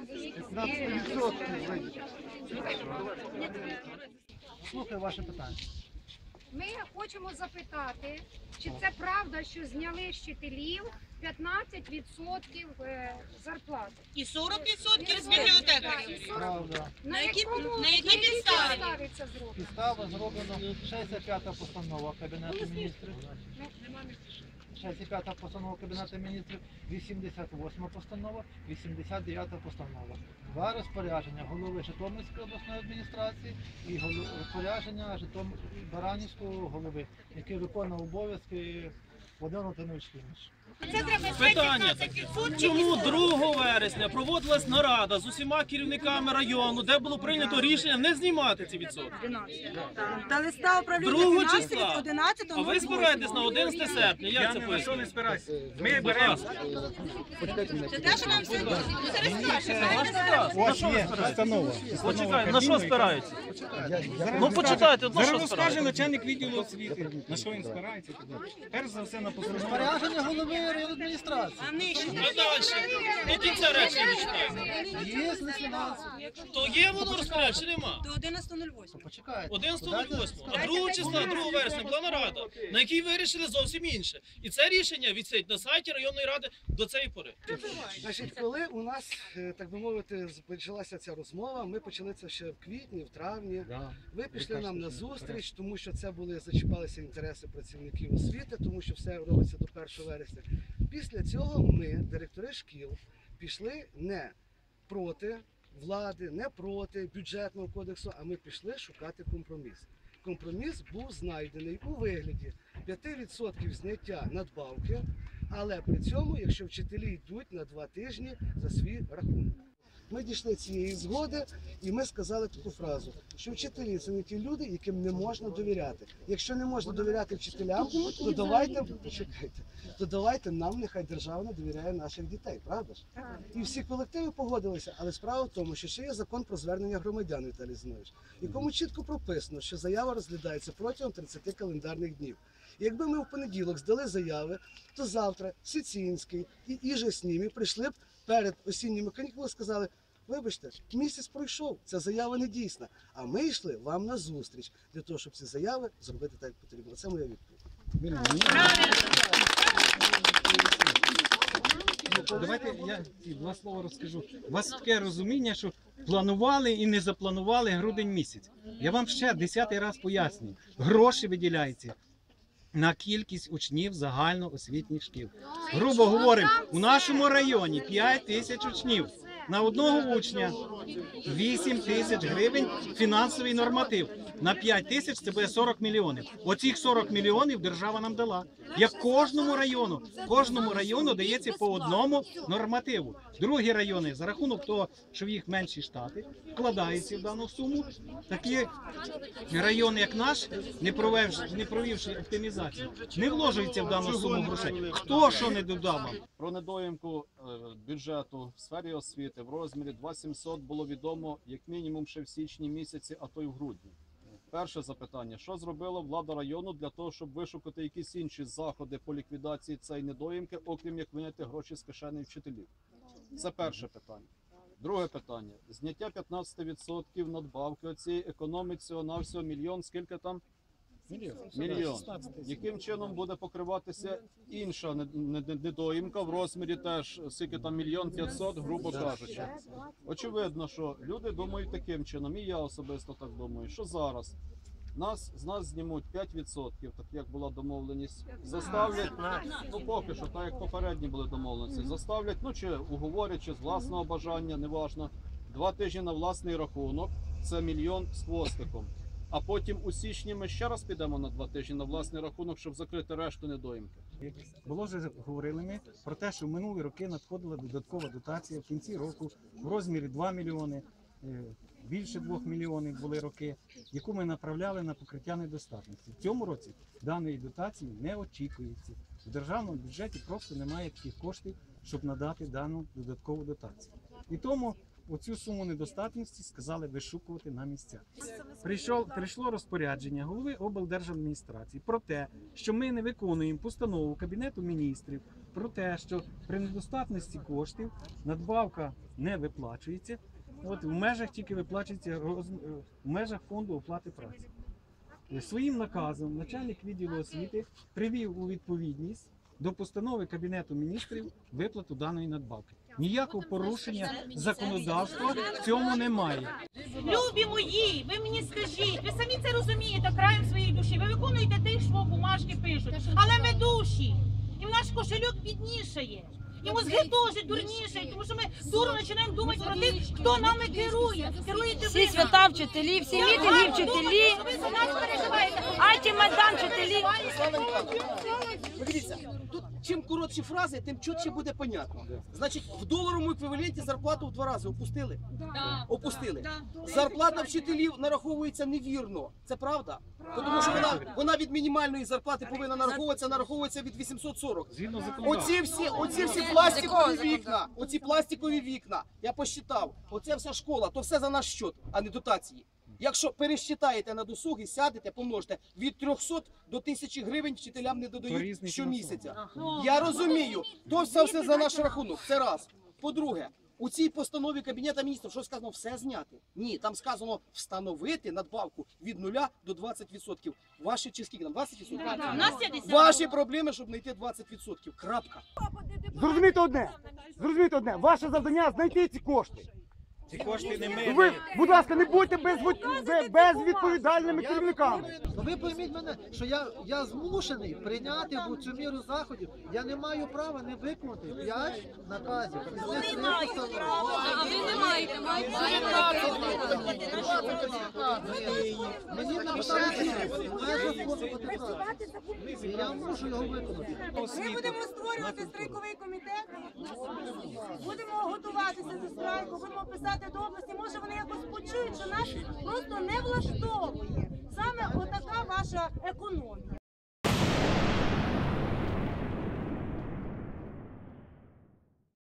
15% Слухаю ваше питання. Ми хочемо запитати, чи це правда, що зняли з вчителів 15% е, зарплати? І 40% з бібліотекарів. Правда. На, які- на підставі? це зроблено? Підстава зроблена 65-та постанова Кабінету міністрів. 65-та постанова Кабінету міністрів, 88 постанова, 89 постанова. Два розпорядження голови Житомирської обласної адміністрації і розпорядження Житом... Баранівського голови, який виконував обов'язки Володимир Антонович Кіміш. Питання. 15% Чому 2 вересня проводилась нарада з усіма керівниками району, де було прийнято рішення не знімати ці відсотки? Та листа управління Другого фінансів числа. від 11 А ви спираєтесь на 11 серпня. Як це пояснює? Ми беремо. Це те, що нам сьогодні. Зараз. На що ви спираєтесь? Почекайте, на що спираються? Ну почитайте, на Зараз що розкаже спираєтесь? начальник відділу освіти, на що він спирається. туди. Перш за все на постанову. Розпорядження голови районної адміністрації. А. А далі? До кінця речення не. Є листинація. То є воно розпорядження, чи нема? До 11.08. Почекайте. 11.08. А 2 числа, 2 вересня була нарада, на якій вирішили зовсім інше. І це рішення висить на сайті районної ради до цієї пори. Значить, коли у нас, е, так би мовити, з- почалася ця розмова, ми почали це ще в квітні, в травні. Ви пішли нам на зустріч, тому що це були зачіпалися інтереси працівників освіти, тому що все робиться до 1 вересня. Після цього ми, директори шкіл, пішли не проти влади, не проти бюджетного кодексу, а ми пішли шукати компроміс. Компроміс був знайдений у вигляді 5% зняття надбавки, але при цьому, якщо вчителі йдуть на два тижні за свій рахунок. Ми дійшли цієї згоди, і ми сказали таку фразу, що вчителі це не ті люди, яким не можна довіряти. Якщо не можна довіряти вчителям, то давайте почекайте, то давайте нам нехай держава не довіряє наших дітей, правда ж? І всі колективи погодилися, але справа в тому, що ще є закон про звернення громадян Віталій Зинович, якому чітко прописано, що заява розглядається протягом 30 календарних днів. І Якби ми в понеділок здали заяви, то завтра Сіцінський і Іже Снімі прийшли б перед осінніми канікулами і сказали: вибачте, місяць пройшов, ця заява не дійсна. А ми йшли вам на зустріч для того, щоб ці заяви зробити так, як потрібно. Це моя відповідь. Давайте я два слова розкажу. У вас таке розуміння, що планували і не запланували грудень місяць. Я вам ще десятий раз пояснюю. Гроші виділяються на кількість учнів загальноосвітніх шкіл. Грубо говоримо, у нашому районі 5 тисяч учнів. На одного учня 8 тисяч гривень фінансовий норматив. На 5 тисяч це буде 40 мільйонів. Оцих 40 мільйонів держава нам дала. Як кожному району, кожному району дається по одному нормативу. Другі райони за рахунок того, що в їх менші штати, вкладаються в дану суму. Такі райони, як наш, не провівши, не провівши оптимізацію, не вложуються в дану суму грошей. Хто що не додав? Про недоїмку бюджету в сфері освіти в розмірі 2700 було відомо як мінімум ще в січні місяці, а то й в грудні. Перше запитання: що зробила влада району для того, щоб вишукати якісь інші заходи по ліквідації цієї недоїмки, окрім як виняти гроші з кишені вчителів? Це перше питання. Друге питання: зняття 15% надбавки оцієї економить всього на всього мільйон. Скільки там? Мільйон. Яким чином буде покриватися інша не- не- не- недоїмка в розмірі теж скільки там мільйон п'ятсот, грубо кажучи. Очевидно, що люди думають таким чином, і я особисто так думаю, що зараз нас з нас знімуть 5%, так як була домовленість, заставлять ну поки що, так як попередні були домовленості, заставлять, ну чи уговорять, чи з власного бажання, неважно, два тижні на власний рахунок, це мільйон з хвостиком. А потім у січні ми ще раз підемо на два тижні на власний рахунок, щоб закрити решту недоїмки. Було вже говорили ми про те, що в минулі роки надходила додаткова дотація в кінці року в розмірі 2 мільйони, е, більше 2 мільйонів були роки, яку ми направляли на покриття недостатності. В цьому році даної дотації не очікується. В державному бюджеті просто немає таких коштів, щоб надати дану додаткову дотацію. І тому оцю суму недостатності сказали вишукувати на місцях. Прийшов, прийшло розпорядження голови облдержадміністрації про те, що ми не виконуємо постанову Кабінету міністрів про те, що при недостатності коштів надбавка не виплачується. От в межах тільки виплачується роз- е, в межах фонду оплати праці. Своїм наказом начальник відділу освіти привів у відповідність до постанови Кабінету міністрів виплату даної надбавки. Ніякого порушення законодавства в цьому немає. Любі мої, ви мені скажіть, ви самі це розумієте краєм своєї душі. Ви виконуєте те, що бумажки пишуть. Але ми душі. І наш кошельок біднішає. І мозги теж дурнішають, тому що ми дурно починаємо думати про тих, хто нами керує. Керуєте Всі свята вчителі, всі мітинги вчителі, Ви за нас переживаєте. антимайдан вчителі. Ну, Дивіться, тут чим коротші фрази, тим чітче буде понятно. Значить, в доларовому еквіваленті зарплату в два рази опустили. Опустили. Зарплата вчителів нараховується невірно. Це правда? Тому що вона, вона від мінімальної зарплати повинна нараховуватися, нараховується від 840. Згідно. Оці всі, оці всі пластикові вікна, оці пластикові вікна, я посчитав, оце вся школа, то все за наш счет, а не дотації. Якщо пересчитаєте на досуги, сядете, помножте від 300 до 1000 гривень вчителям не додають щомісяця. Я розумію, то все, все за наш рахунок. Це раз. По-друге, у цій постанові Кабінету міністрів що сказано все зняти? Ні, там сказано встановити надбавку від 0 до 20%. Ваші чи скільки там 20%? У нас 50. Ваші проблеми, щоб знайти 20%. Крапка. Зрозумійте одне. Зрозумійте одне. Ваше завдання знайти ці кошти. Ці кошти не ми. Ви, будь ласка, не будьте безвід- безвідповідальними керівниками. Ну ви пойміть мене, що я, я змушений прийняти в цю міру заходів. Я не маю права не виконати п'ять наказів. Вони мають право, А ви не маєте, Я мушу його виконати. Ми будемо створювати страйковий комітет, будемо готуватися до страйку, будемо писати до області. Може вони якось почують, що нас просто не влаштовує саме отака ваша економія.